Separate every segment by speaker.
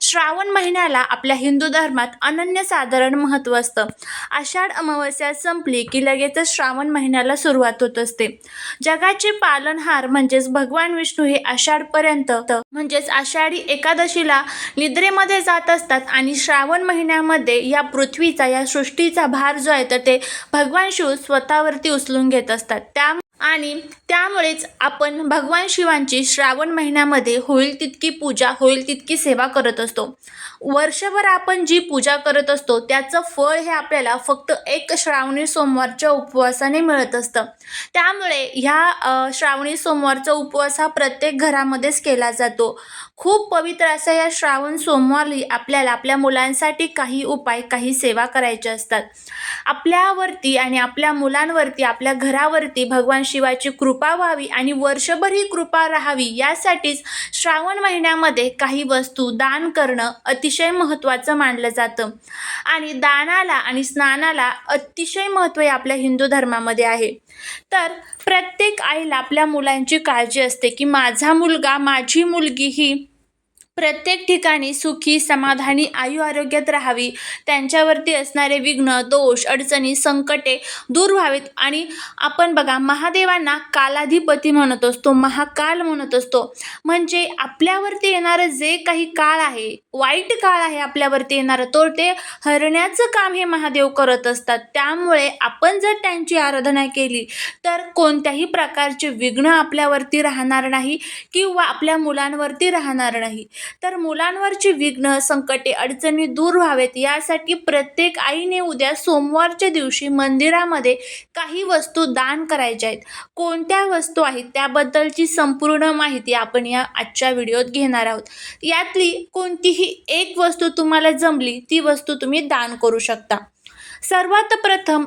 Speaker 1: श्रावण महिन्याला आपल्या हिंदू धर्मात अनन्यसाधारण महत्त्व असतं. आषाढ अमावस्या संपली की लगेचच श्रावण महिन्याला सुरुवात होत असते. जगाचे पालनहार म्हणजेच भगवान विष्णू हे आषाढपर्यंत म्हणजेच आषाढी एकादशीला निद्रेमध्ये जात असतात आणि श्रावण महिन्यामध्ये या पृथ्वीचा या सृष्टीचा भार जो आहे तर ते भगवान शिव स्वतःवरती उचलून घेत असतात. त्या आणि त्यामुळेच आपण भगवान शिवांची श्रावण महिन्यामध्ये होईल तितकी पूजा होईल तितकी सेवा करत असतो. वर्षभर आपण जी पूजा करत असतो त्याचं फळ हे आपल्याला फक्त एक श्रावणी सोमवारच्या उपवासाने मिळत असतं. त्यामुळे ह्या श्रावणी सोमवारचा उपवास हा प्रत्येक घरामध्येच केला जातो. खूप पवित्र असा या श्रावण सोमवारी आपल्याला आपल्या मुलांसाठी काही उपाय काही सेवा करायच्या असतात. आपल्यावरती आणि आपल्या मुलांवरती आपल्या घरावरती भगवान शिवाची कृपा व्हावी आणि वर्षभर ही कृपा राहावी यासाठीच श्रावण महिन्यामध्ये काही वस्तू दान करणं अतिशय महत्त्वाचं मानलं जातं. आणि दानाला आणि स्नानाला अतिशय महत्त्व हे आपल्या हिंदू धर्मामध्ये आहे. तर प्रत्येक आईला आपल्या मुलांची काळजी असते की माझा मुलगा माझी मुलगी ही प्रत्येक ठिकाणी सुखी समाधानी आयु आरोग्यात राहावी त्यांच्यावरती असणारे विघ्न दोष अडचणी संकटे दूर व्हावेत. आणि आपण बघा महादेवांना कालाधिपती म्हणत असतो महाकाल म्हणत असतो. म्हणजे आपल्यावरती येणारं जे काही काळ आहे वाईट काळ आहे आपल्यावरती येणारं तो ते हरण्याचं काम हे महादेव करत असतात. त्यामुळे आपण जर त्यांची आराधना केली तर कोणत्याही प्रकारचे विघ्न आपल्यावरती राहणार नाही किंवा आपल्या मुलांवरती राहणार नाही. तर मुलांवरची विघ्न संकटे अडचणी दूर व्हावेत. यासाठी प्रत्येक आईने उद्या सोमवारच्या दिवशी मंदिरामध्ये काही वस्तू दान करायच्या आहेत. कोणत्या वस्तू आहेत त्याबद्दलची संपूर्ण माहिती आपण या आजच्या व्हिडिओत घेणार आहोत. यातली कोणतीही एक वस्तू तुम्हाला जमली ती वस्तू तुम्ही दान करू शकता. सर्वात प्रथम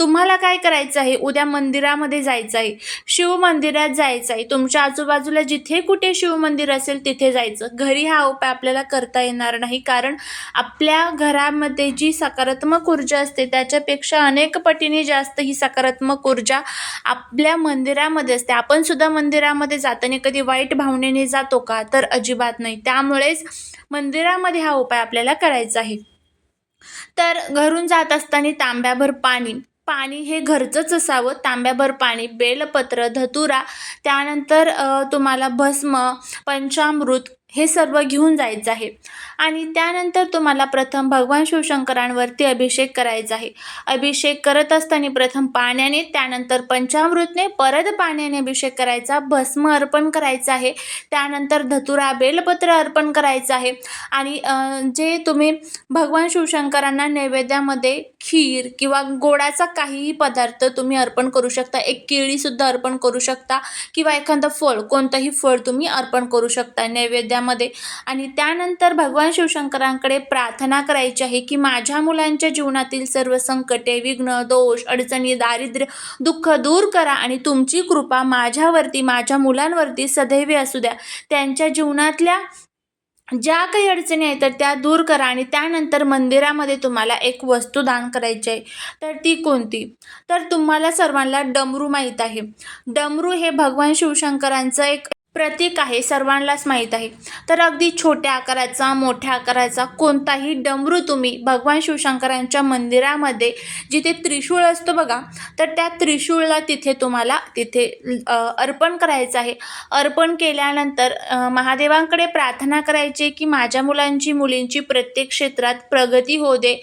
Speaker 1: तुम्हाला काय करायचं आहे? उद्या मंदिरामध्ये जायचं आहे. शिव मंदिरात जायचं आहे. तुमच्या आजूबाजूला जिथे कुठे शिवमंदिर असेल तिथे जायचं. घरी हा उपाय आपल्याला करता येणार नाही. कारण आपल्या घरामध्ये जी सकारात्मक ऊर्जा असते त्याच्यापेक्षा अनेक पटीने जास्त ही सकारात्मक ऊर्जा आपल्या मंदिरामध्ये असते. आपण सुद्धा मंदिरामध्ये जाताना कधी वाईट भावनेने जातो का? तर अजिबात नाही. त्यामुळेच मंदिरामध्ये हा उपाय आपल्याला करायचा आहे. तर घरून जात असताना तांब्याभर पाणी पाणी हे घरचंच असावं. तांब्याभर पाणी बेलपत्र धतुरा त्यानंतर तुम्हाला भस्म पंचामृत हे सर्व घेऊन जायचं आहे. आणि त्यानंतर तुम्हाला प्रथम भगवान शिवशंकरांवरती अभिषेक करायचा आहे. अभिषेक करत असताना प्रथम पाण्याने त्यानंतर पंचामृतने परत पाण्याने अभिषेक करायचा भस्म अर्पण करायचं आहे. त्यानंतर धतुरा बेलपत्र अर्पण करायचं आहे. आणि जे तुम्ही भगवान शिवशंकरांना नैवेद्यामध्ये खीर किंवा गोडाचा काहीही पदार्थ तुम्ही अर्पण करू शकता. एक केळीसुद्धा अर्पण करू शकता किंवा एखादं फळ कोणतंही फळ तुम्ही अर्पण करू शकता. नैवेद्यामध्ये आणि त्यानंतर भगवान शिवशंकरांकडे प्रार्थना करायची आहे की माझ्या मुलांच्या जीवनातील सर्व संकटे विघ्न दोष अडचणी दारिद्र्य दुःख दूर करा आणि तुमची कृपा माझ्यावरती माझ्या मुलांवरती सदैव असू द्या. त्यांच्या जीवनातल्या ज्या काही अडचणी आहेत तर त्या दूर करा आणि त्यानंतर मंदिरामध्ये तुम्हाला एक वस्तू दान करायची आहे. तर ती कोणती? तर तुम्हाला सर्वांना डमरू माहीत आहे. डमरू हे भगवान शिवशंकरांचं एक प्रतीक आहे सर्वांनाच माहीत आहे. तर अगदी छोट्या आकाराचा मोठ्या आकाराचा कोणताही डमरू तुम्ही भगवान शिवशंकरांच्या मंदिरामध्ये जिथे त्रिशूळ असतो बघा तर त्या त्रिशूळला तिथे तुम्हाला तिथे अर्पण करायचं आहे. अर्पण केल्यानंतर महादेवांकडे प्रार्थना करायची की माझ्या मुलांची मुलींची प्रत्येक क्षेत्रात प्रगती होऊ दे.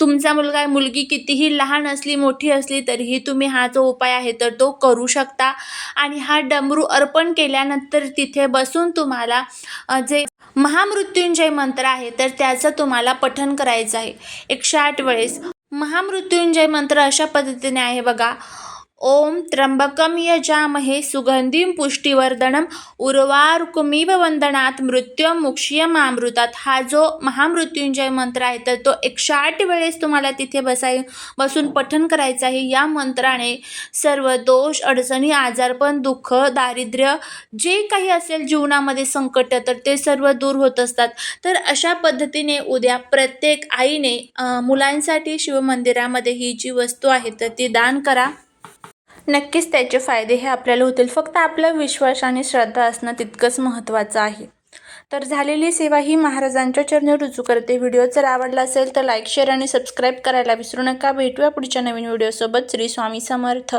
Speaker 1: तुमचा मुलगा मुलगी कितीही लहान असली मोठी असली तरीही तुम्ही हा जो उपाय आहे तर तो करू शकता. आणि हा डमरू अर्पण केल्या केल्यानंतर तिथे बसून तुम्हाला जे महामृत्युंजय मंत्र आहे तर त्याचं तुम्हाला पठन करायचं आहे. एकशे आठ वेळेस. महामृत्युंजय मंत्र अशा पद्धतीने आहे बघा. ओम त्र्यंबकम यजामहे सुगंधिम पुष्टिवर्धनम उर्वारुकमिव वंदनात मृत्युम मुक्षीयमामृतात हा जो महामृत्युंजय मंत्र आहे तर तो एकशे आठ वेळेस तुम्हाला तिथे बसाय बसून पठन करायचं आहे. या मंत्राने सर्व दोष अडचणी आजारपण दुःख दारिद्र्य जे काही असेल जीवनामध्ये संकट तर ते सर्व दूर होत असतात. तर अशा पद्धतीने उद्या प्रत्येक आईने मुलांसाठी शिवमंदिरामध्ये ही जी वस्तू आहे तर ती दान करा. नक्कीच त्याचे फायदे हे आपल्याला होतील. फक्त आपला विश्वास आणि श्रद्धा असणं तितकंच महत्त्वाचं आहे. तर झालेली सेवा ही महाराजांच्या चरणी रुजू करते. व्हिडिओ जर आवडला असेल तर लाईक शेअर आणि सबस्क्राईब करायला विसरू नका. भेटूया पुढच्या नवीन व्हिडिओसोबत. श्री स्वामी समर्थ.